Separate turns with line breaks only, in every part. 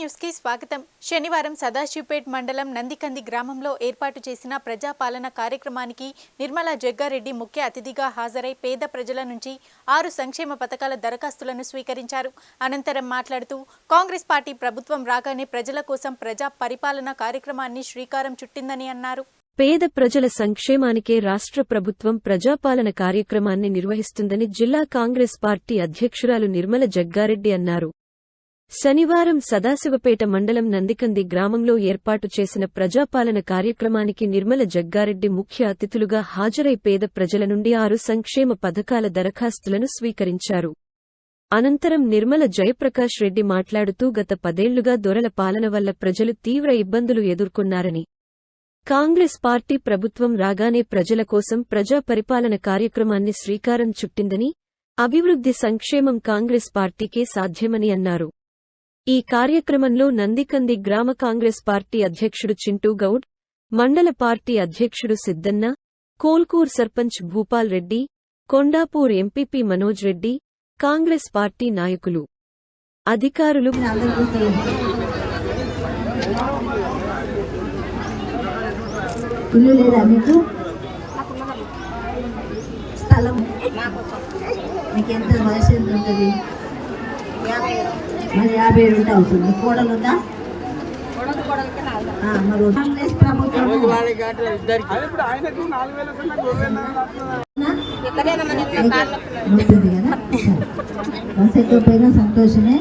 న్యూస్కి స్వాగతం. శనివారం సదాశివపేట్ మండలం నందికంది గ్రామంలో ఏర్పాటు చేసిన ప్రజాపాలన కార్యక్రమానికి నిర్మలా జగ్గారెడ్డి ముఖ్య అతిథిగా హాజరై పేద ప్రజల నుంచి ఆరు సంక్షేమ పథకాల దరఖాస్తులను స్వీకరించారు. అనంతరం మాట్లాడుతూ కాంగ్రెస్ పార్టీ ప్రభుత్వం రాగానే ప్రజల కోసం ప్రజా పరిపాలన కార్యక్రమాన్ని శ్రీకారం చుట్టిందని అన్నారు.
పేద ప్రజల సంక్షేమానికే రాష్ట్ర ప్రభుత్వం ప్రజాపాలన కార్యక్రమాన్ని నిర్వహిస్తుందని జిల్లా కాంగ్రెస్ పార్టీ అధ్యక్షురాలు నిర్మల జగ్గారెడ్డి అన్నారు. శనివారం సదాశివపేట మండలం నందికంది గ్రామంలో ఏర్పాటు చేసిన ప్రజాపాలన కార్యక్రమానికి నిర్మల జగ్గారెడ్డి ముఖ్య అతిథులుగా హాజరై పేద ప్రజల నుండి ఆరు సంక్షేమ పథకాల దరఖాస్తులను స్వీకరించారు. అనంతరం నిర్మల జయప్రకాష్ రెడ్డి మాట్లాడుతూ గత పదేళ్ళుగా దొరల పాలన వల్ల ప్రజలు తీవ్ర ఇబ్బందులు ఎదుర్కొన్నారని. కాంగ్రెస్ పార్టీ ప్రభుత్వం రాగానే ప్రజల కోసం ప్రజా పరిపాలన కార్యక్రమాన్ని శ్రీకారం చుట్టిందని అభివృద్ధి సంక్షేమం కాంగ్రెస్ పార్టీకే సాధ్యమని అన్నారు. ఈ కార్యక్రమంలో నందికంది గ్రామ కాంగ్రెస్ పార్టీ అధ్యక్షుడు చింటూ గౌడ్ మండల పార్టీ అధ్యక్షుడు సిద్దన్న కోల్కూర్ సర్పంచ్ భూపాల్ రెడ్డి కొండాపూర్ ఎంపీపీ మనోజ్ రెడ్డి కాంగ్రెస్ పార్టీ నాయకులు. అధికారులు
మీకు స్థలం. మీకు ఎంత వయసు ఎంత ఉంటుంది? మరి యాభై ఏడు ఉంటే అవుతుంది కోడలు ఉందా? మరి కాంగ్రెస్ ప్రభుత్వం ఉంటుంది కదా బస్ ఎక్కకపోయినా సంతోషమే.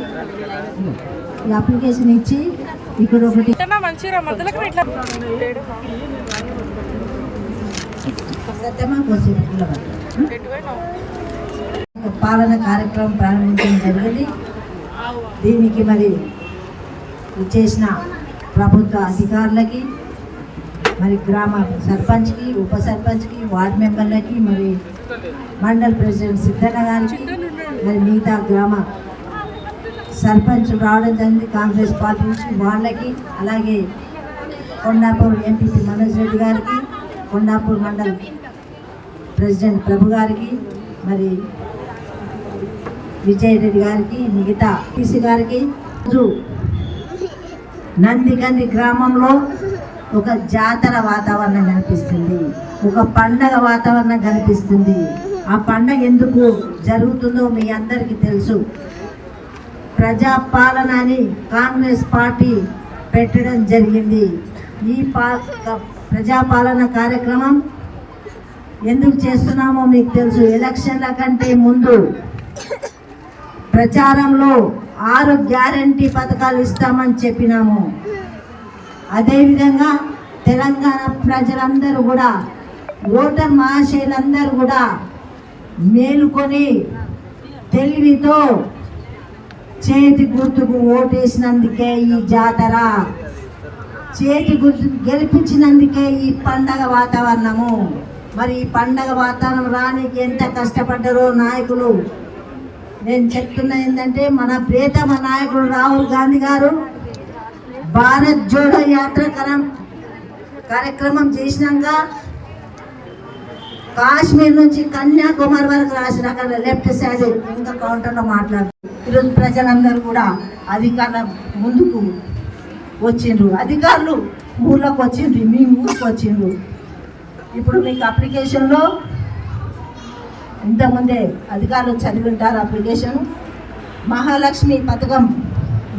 ఈ అప్లికేషన్ ఇచ్చి ఇక్కడ ఒకటి పాలన కార్యక్రమం ప్రారంభించడం జరిగింది. దీనికి మరి చేసిన ప్రభుత్వ అధికారులకి మరి గ్రామ సర్పంచ్కి ఉప సర్పంచ్కి వార్డ్ మెంబర్లకి మరి మండల్ ప్రెసిడెంట్ సిద్ధన్న గారికి మరి మిగతా గ్రామ సర్పంచ్ రావడం జరిగింది. కాంగ్రెస్ పార్టీ నుంచి వాళ్ళకి అలాగే కొండాపూర్ ఎంపీపీ మనోజ్ రెడ్డి గారికి కొండాపూర్ మండల్ ప్రెసిడెంట్ ప్రభు గారికి మరి విజయ్ రెడ్డి గారికి మిగతా టీసీ గారికి రోజు గ్రామంలో ఒక జాతర వాతావరణం కనిపిస్తుంది. ఒక పండగ వాతావరణం కనిపిస్తుంది. ఆ పండగ ఎందుకు జరుగుతుందో మీ అందరికీ తెలుసు. ప్రజాపాలన అని కాంగ్రెస్ పార్టీ పెట్టడం జరిగింది. ఈ పా ప్రజాపాలన కార్యక్రమం ఎందుకు చేస్తున్నామో మీకు తెలుసు. ఎలక్షన్ల కంటే ముందు ప్రచారంలో ఆరు గ్యారంటీ పథకాలు ఇస్తామని చెప్పినాము. అదేవిధంగా తెలంగాణ ప్రజలందరూ కూడా ఓటర్ మహాశయులందరూ కూడా మేలుకొని తెలివితో చేతి గుర్తుకు ఓటేసినందుకే ఈ జాతర చేతి గుర్తు గెలిపించినందుకే ఈ పండగ వాతావరణము. మరి ఈ పండగ వాతావరణం రానికి ఎంత కష్టపడ్డారో నాయకులు నేను చెప్తున్నా ఏంటంటే మన ప్రియతమ నాయకుడు రాహుల్ గాంధీ గారు భారత్ జోడో యాత్ర కార్యక్రమం చేసినాక కాశ్మీర్ నుంచి కన్యాకుమారి వరకు రాసిన అక్కడ లెఫ్ట్ సైడ్ ఇంకా కౌంటర్లో మాట్లాడుతారు ఈరోజు ప్రజలందరూ కూడా అధికారుల ముందుకు వచ్చిండ్రు. అధికారులు ఊర్లోకి వచ్చిండ్రు మీ ఊరికి వచ్చిండ్రు. ఇప్పుడు మీకు అప్లికేషన్లో ఇంతకుముందే అధికారులు చదివింటారు అప్లికేషన్ మహాలక్ష్మి పథకం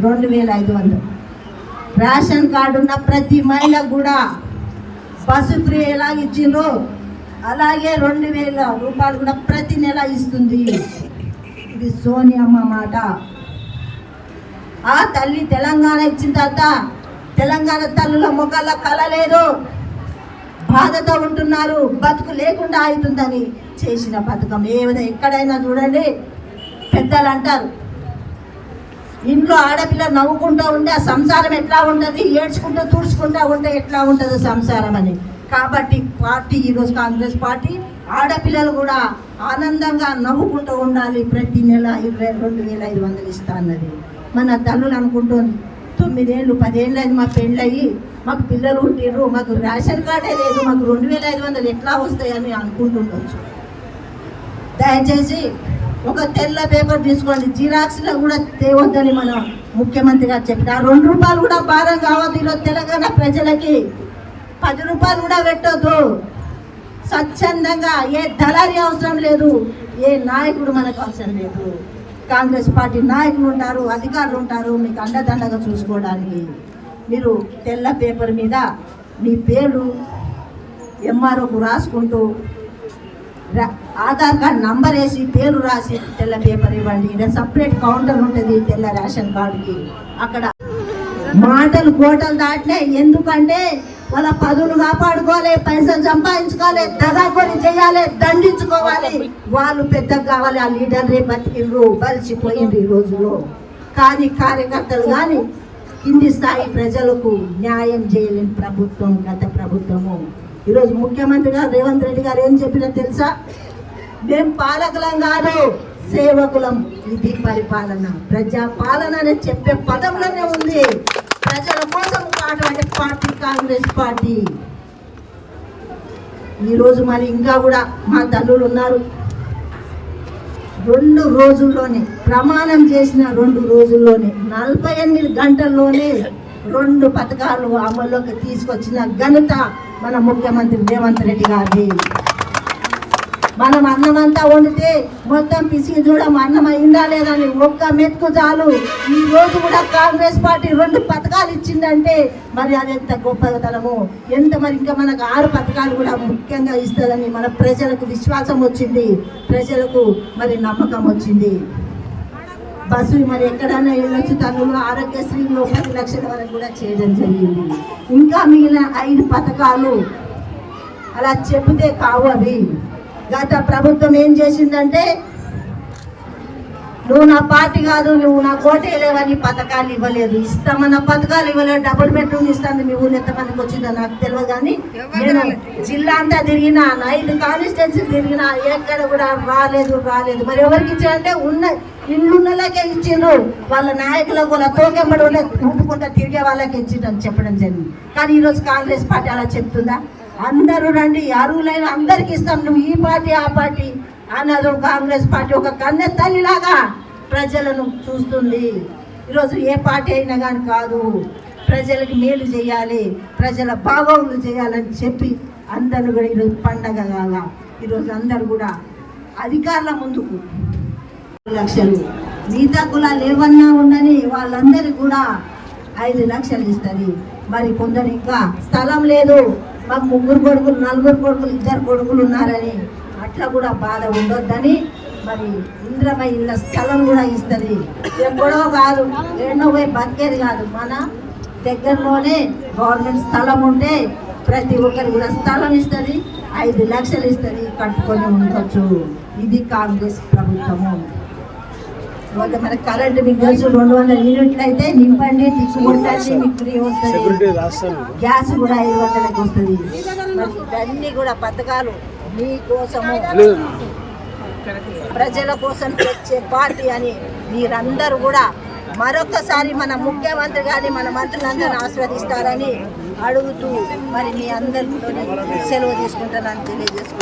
రెండు వేల ఐదు వందలు. రేషన్ కార్డు ఉన్న ప్రతి మహిళకు కూడా బస్సు ఫ్రీ ఎలా ఇచ్చిండ్రో అలాగే రెండు వేల రూపాయలు కూడా ప్రతి నెల ఇస్తుంది. ఇది సోనియమ్మ మాట. ఆ తల్లి తెలంగాణ ఇచ్చిన తర్వాత తెలంగాణ తల్లుల ముఖాల కళ లేదు బాధతో ఉంటున్నారు బతుకు లేకుండా అవుతుందని చేసిన పథకం ఏ విధంగా ఎక్కడైనా చూడండి పెద్దలు అంటారు ఇంట్లో ఆడపిల్ల నవ్వుకుంటూ ఉంటే ఆ సంసారం ఎట్లా ఉంటుంది ఏడ్చుకుంటూ తుడుచుకుంటూ ఉంటే ఎట్లా ఉంటుంది సంసారం అని. కాబట్టి పార్టీ ఈరోజు కాంగ్రెస్ పార్టీ ఆడపిల్లలు కూడా ఆనందంగా నవ్వుకుంటూ ఉండాలి. ప్రతి నెల ఇరవై రెండు వేల ఐదు వందలు ఇస్తా అన్నది. మన తల్లులు అనుకుంటుంది తొమ్మిదేళ్ళు పదేళ్ళు అయింది మా పెళ్ళయి. మాకు పిల్లలు పుట్టిర్రు మాకు రేషన్ కార్డే లేదు మాకు రెండు వేల ఐదు వందలు ఎట్లా వస్తాయని అనుకుంటుండొచ్చు. దయచేసి ఒక తెల్ల పేపర్ తీసుకోండి. జిరాక్స్లో కూడా తేవద్దని మన ముఖ్యమంత్రి గారు చెప్పిన రెండు రూపాయలు కూడా భారం కావద్దు ఈరోజు తెలంగాణ ప్రజలకి. పది రూపాయలు కూడా పెట్టొద్దు. స్వచ్ఛందంగా ఏ దళారి అవసరం లేదు ఏ నాయకుడు మనకు అవసరం లేదు. కాంగ్రెస్ పార్టీ నాయకులు ఉంటారు అధికారులు ఉంటారు మీకు అండదండగా చూసుకోవడానికి. మీరు తెల్ల పేపర్ మీద మీ పేరు ఎంఆర్ఓకు రాసుకుంటూ రా- ఆధార్ కార్డ్ నంబర్ వేసి పేరు రాసి తెల్ల పేపర్ ఇవ్వండి. ఇక్కడ సపరేట్ కౌంటర్ ఉంటుంది తెల్ల రేషన్ కార్డుకి. అక్కడ మాటలు కోటలు దాటినాయి. ఎందుకంటే వాళ్ళ పదులు కాపాడుకోవాలి పైసలు సంపాదించుకోవాలి దగాకొని చేయాలి దండించుకోవాలి. వాళ్ళు పెద్దగా కావాలి ఆ లీడర్ రే బతికిండ్రు బలిసిపోయిండ్రు ఈ రోజులో కానీ కార్యకర్తలు కానీ కింది స్థాయి ప్రజలకు న్యాయం చేయలేని ప్రభుత్వం గత ప్రభుత్వము. ఈరోజు ముఖ్యమంత్రి గారు రేవంత్ రెడ్డి గారు ఏం చెప్పినా తెలుసా? మేం పాలకులం కాదు సేవకులం. ఇది పరిపాలన. ప్రజా పాలన అనే చెప్పే పదంలోనే ఉంది. ప్రజల కోసం అటువంటి పార్టీ కాంగ్రెస్ పార్టీ. ఈరోజు మరి ఇంకా కూడా మా తల్లులు ఉన్నారు. రెండు రోజుల్లోనే ప్రమాణం చేసిన రెండు రోజుల్లోనే నలభై ఎనిమిది గంటల్లోనే రెండు పథకాలు అమల్లోకి తీసుకొచ్చిన ఘనత మన ముఖ్యమంత్రి రేవంత్ రెడ్డి గారి మనం అన్నం అంతా వండితే మొత్తం పిసికి చూడం అన్నం అయిందా లేదని ఒక్క మెతుకు చాలు. ఈ రోజు కూడా కాంగ్రెస్ పార్టీ రెండు పథకాలు ఇచ్చిందంటే మరి అది ఎంత గొప్పతనము ఎంత మరి ఇంకా మనకు ఆరు పథకాలు కూడా ముఖ్యంగా ఇస్తుందని మన ప్రజలకు విశ్వాసం వచ్చింది. ప్రజలకు మరి నమ్మకం వచ్చింది. బస్సు మరి ఎక్కడైనా వెళ్ళొచ్చు తనలో ఆరోగ్యశ్రీలో పది లక్షల వరకు కూడా చేయడం జరిగింది. ఇంకా మిగిలిన ఐదు పథకాలు అలా చెబితే కావు అవి. గత ప్రభుత్వం ఏం చేసిందంటే నువ్వు నా పార్టీ కాదు నువ్వు నా కోటేలేవని పథకాలు ఇవ్వలేదు. ఇస్తామన్న పథకాలు ఇవ్వలేదు డబుల్ బెడ్రూమ్ ఇస్తాను మీ ఊళ్ళో ఎంతమందికి వచ్చిందో నాకు తెలియదు కానీ నేను జిల్లా అంతా తిరిగినా ఐదు కాన్స్టిట్యున్సీ తిరిగినా ఎక్కడ కూడా రాలేదు రాలేదు. మరి ఎవరికి ఇచ్చారంటే ఉన్న ఇల్లు ఉన్నలాగే ఇచ్చిండ్రు. వాళ్ళ నాయకులకు వాళ్ళ తోకెంబడి ఉండే ఊపుకుంటా తిరిగే వాళ్ళకి ఇచ్చిండ్రు చెప్పడం జరిగింది. కానీ ఈరోజు కాంగ్రెస్ పార్టీ అలా చెప్తుందా? అందరూ రండి అరువులైన అందరికి ఇస్తాం. నువ్వు ఈ పార్టీ ఆ పార్టీ అన్నది కాంగ్రెస్ పార్టీ ఒక కన్నె తల్లిలాగా ప్రజలను చూస్తుంది. ఈరోజు ఏ పార్టీ అయినా కానీ కాదు ప్రజలకు మేలు చేయాలి ప్రజల బాగోగులు చేయాలని చెప్పి అందరూ కూడా ఈరోజు పండగ కాగా ఈరోజు అందరూ కూడా అధికారుల ముందుకు లక్షలు. మిగతా కులాలు ఏమన్నా ఉండని వాళ్ళందరికీ కూడా ఐదు లక్షలు ఇస్తుంది. మరి కొందరు ఇంకా స్థలం లేదు. మాకు ముగ్గురు కొడుకులు నలుగురు కొడుకులు ఇద్దరు కొడుకులు ఉన్నారని అట్లా కూడా బాధ ఉండొద్దని మరి ఇంద్రమ ఇళ్ళ స్థలం కూడా ఇస్తుంది. ఎక్కడో కాదు ఎన్నో పోయి బతికేది కాదు. మన దగ్గరలోనే గవర్నమెంట్ స్థలం ఉంటే ప్రతి ఒక్కరు కూడా స్థలం ఇస్తుంది ఐదు లక్షలు ఇస్తుంది కట్టుకొని ఉండొచ్చు. ఇది కాంగ్రెస్ ప్రభుత్వము. ఒక మన కరెంట్ మీకు తెలుసు రెండు వందల యూనిట్లు అయితే నింపండి కొట్టండి మీకు ఫ్రీ వస్తుంది. గ్యాస్ కూడా ఐదు వందలకి వస్తుంది. ఇవన్నీ కూడా పథకాలు మీకోసము ప్రజల కోసం తెచ్చే పార్టీ అని మీరందరూ కూడా మరొకసారి మన ముఖ్యమంత్రి గారిని మన మంత్రులందరినీ ఆస్వాదిస్తారని అడుగుతూ మరి మీ అందరితో సెలవు తీసుకుంటానని తెలియజేసుకుంటాను